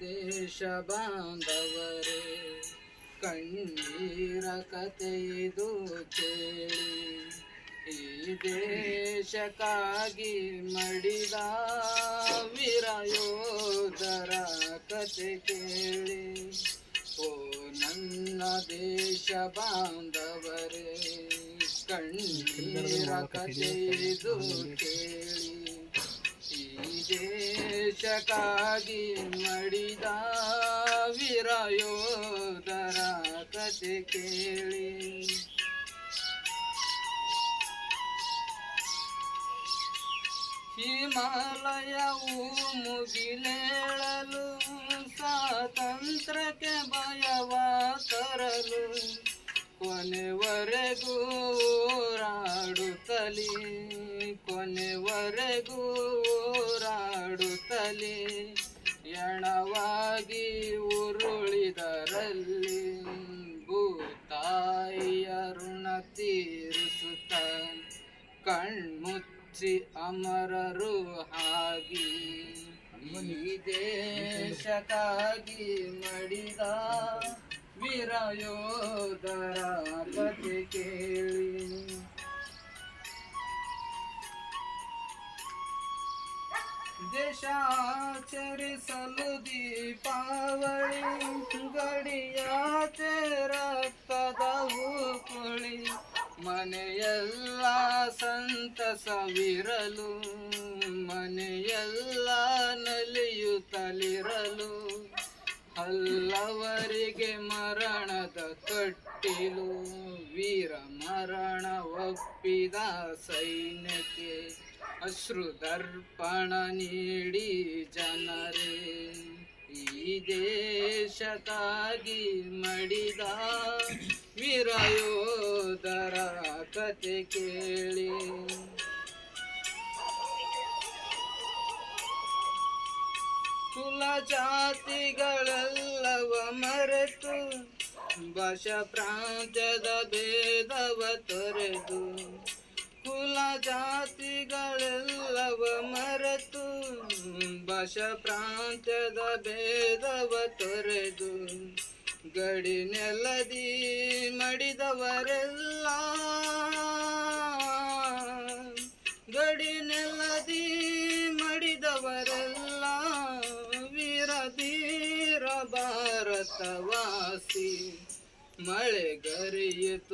ದೇಶ ಬಾಂಧವರೇ ಕಣ್ಣೀರ ಕಥೆಯಿದು ಕೇಳಿ. ಈ ದೇಶಕ್ಕಾಗಿ ಮಡಿದ ವೀರಯೋಧರ ಕತೆ ಕೇಳಿ. ಓ ನನ್ನ ದೇಶ ಬಾಂಧವರೇ ಕಣ್ಣೀರ ಕಥೆಯಿದು ಕೇಳಿ. ದೇಶಕ್ಕಾಗಿ ಮಡಿದ ವೀರಯೋಧರ ಕತೆ ಕೇಳಿ. ಹಿಮಾಲಯವು ಮುಗಿಲೇಳಲು ಸ್ವಾತಂತ್ರ್ಯಕ್ಕೆ ಭಯವ ತರಲು ಕೊನೆವರೆಗೂ ಹೋರಾಡುತ್ತಲೇ ಕೊನೆವರೆಗೂ ಹೋರಾಡುತ್ತಲೇ ಎಣವಾಗಿ ಉರುಳಿದರಲ್ಲಿ ಭೂತಾಯಿಯ ಋಣ ತೀರಿಸುತ್ತ, ಕಣ್ಮುಚ್ಚಿ ಅಮರರು ಹಾಗಿ, ಈ ದೇಶಕ್ಕಾಗಿ ಮಡಿದ ವೀರಯೋಧರ ಕಥೆ ಕೇಳಿ. ದೇಶಾಚರಿಸಲು ದೀಪಾವಳಿ ಗಡಿಯಾಚೆ ರಕ್ತದ ಹೂಕುಳಿ ಮನೆಯೆಲ್ಲ ಸಂತಸವಿರಲು ಮನೆಯಲ್ಲ ನಲಿಯುತ್ತಲಿರಲು ಕಟ್ಟಿಲು ವೀರ ಮರಣ ಒಪ್ಪಿದ ಸೈನ್ಯಕ್ಕೆ ಅಶ್ರುದರ್ಪಣ ನೀಡಿ ಜನರೇ, ಈ ದೇಶಕ್ಕಾಗಿ ಮಡಿದ ವೀರಯೋಧರ ಕತೆ ಕೇಳಿ. ಕುಲ ಜಾತಿಗಳೆಲ್ಲವ ಮರೆತು ಭಾಷ ಪ್ರಾಂತ್ಯದ ಭೇದವ ತೊರೆದು, ಕುಲ ಜಾತಿಗಳೆಲ್ಲವ ಮರೆತು, ಭಾಷ ಪ್ರಾಂತ್ಯದ ಭೇದವ ತೊರೆದು, ಗಡಿ ನೆಲದಿ ಮಡಿದವರೆಲ್ಲ, ಗಡಿ ನೆಲದಿ ಮಡಿದವರೆಲ್ಲ भारतवासी मळे घरी येतो.